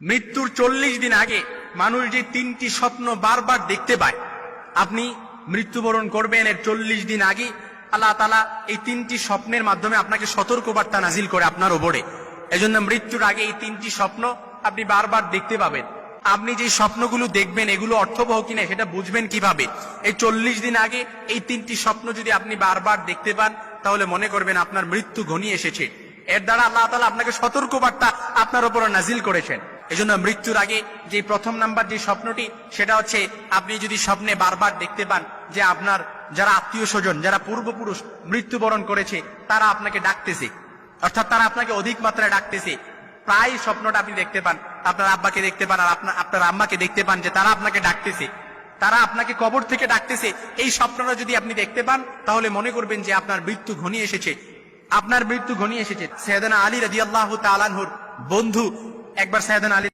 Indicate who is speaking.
Speaker 1: মৃত্যুর চল্লিশ দিন আগে মানুষ যে তিনটি স্বপ্ন বারবার দেখতে পায়, আপনি মৃত্যুবরণ করবেন এর চল্লিশ দিন আগে, আল্লাহ তালা এই তিনটি স্বপ্নের মাধ্যমে আপনাকে সতর্কবার্তা নাজিল করে আপনার ওপরে। এজন্য মৃত্যুর আগে এই তিনটি স্বপ্ন আপনি বারবার দেখতে পাবেন। আপনি যে স্বপ্নগুলো দেখবেন, এগুলো অর্থবহ কিনা সেটা বুঝবেন কীভাবে? এই চল্লিশ দিন আগে এই তিনটি স্বপ্ন যদি আপনি বারবার দেখতে পান, তাহলে মনে করবেন আপনার মৃত্যু ঘনিয়ে এসেছে। এর দ্বারা আল্লাহ তালা আপনাকে সতর্কবার্তা আপনার উপর নাজিল করেছেন। এজন্য মৃত্যুর আগে যে প্রথম নাম্বার যে স্বপ্নটি, সেটা হচ্ছে আপনি যদি স্বপ্নে বারবার দেখতে পান যে আপনার যারা আত্মীয় স্বজন, যারা পূর্বপুরুষ মৃত্যুবরণ করেছে, তারা আপনাকে ডাকতেছে। অর্থাৎ তারা আপনাকে অধিক মাত্রায় ডাকতেছে। প্রায় স্বপ্নটা আপনি দেখতে পান। আপনার আব্বাকে দেখতে পান আর আপনার আপনার আম্মাকে দেখতে পান যে তারা আপনাকে ডাকতেছে। তারা আপনাকে কবর থেকে ডাকতেছে। এই স্বপ্নটা যদি আপনি দেখতে পান, তাহলে মনে করবেন যে আপনার মৃত্যু ঘনিয়ে এসেছে। আপনার মৃত্যু ঘনিয়ে এসেছে। সৈয়দনা আলী রাজি তালানহুর বন্ধু একবার সাহেদান আলী